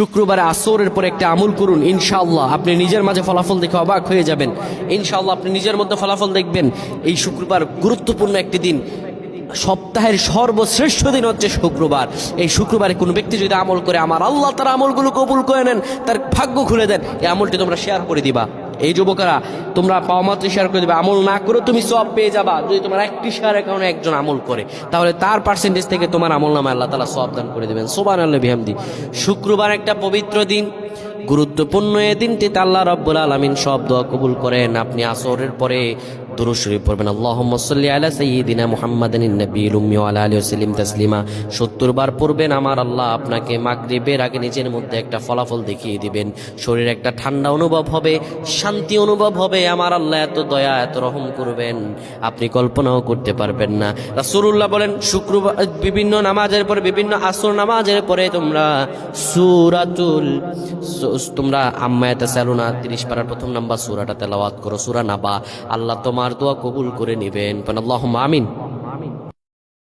শুক্রবারে আসরের পরে একটা আমল করুন, ইনশাআল্লাহ। আপনি নিজের মাঝে ফলাফল দেখে অবাক হয়ে যাবেন। ইনশাআল্লাহ, আপনি নিজের মধ্যে ফলাফল দেখবেন। এই শুক্রবার গুরুত্বপূর্ণ একটি দিন। সপ্তাহের সর্বশ্রেষ্ঠ দিন হচ্ছে শুক্রবার। এই শুক্রবারে কোনো ব্যক্তি যদি আমল করে, আমার আল্লাহ তার আমলগুলো কবুল করে নেন, তার ভাগ্য খুলে দেন, এই আমলটি তোমরা শেয়ার করে দিবা। এই যুবকেরা, তোমরা পাওয়া মাত্র শেয়ার করে দেবে। আমল না করে তুমি সব পেয়ে যাবা। যদি তোমার একটি শেয়ারের কারণে একজন আমল করে, তাহলে তার পার্সেন্টেজ থেকে তোমার আমল নামে আল্লাহ তালা সব দান করে দেবেন। সোবান আল্লাহ বিহামদি। শুক্রবার একটা পবিত্র দিন। গুরুত্বপূর্ণ এ দিনটিতে আল্লাহ রব্বুল আলমিন সব দোয়া কবুল করেন। আপনি আসরের পরে দুরুদ শরীফ পড়বেন। আল্লাহুম্মা সাল্লি আলা সাইয়্যিদিনা মুহাম্মাদিন নবিয়্যিল উম্মি আলা আলিহি ওয়াসাল্লিম তাসলিমা। 70 বার পড়বেন, আমার আল্লাহ আপনাকে মাগরিবের আগে নিজের মধ্যে একটা ফলাফল দেখিয়ে দিবেন। শরীরে একটা ঠান্ডা অনুভব হবে, শান্তি অনুভব হবে, আমার আল্লাহ এত দয়া, এত রহম করবেন। আপনি কল্পনাও করতে পারবেন না। রাসূলুল্লাহ বলেন, শুক্রবার, বিভিন্ন নামাজের পরে, বিভিন্ন আসর নামাজের পরে তোমরা সূরাতুল তোমরা আম্মায়াতে সালুনা 30 পারার প্রথম নাম্বার সূরাটা তেলাওয়াত করো, সূরা নাবা। আল্লাহ তোমার দোয়া কবুল করে নেবেন। আল্লাহ আমিন।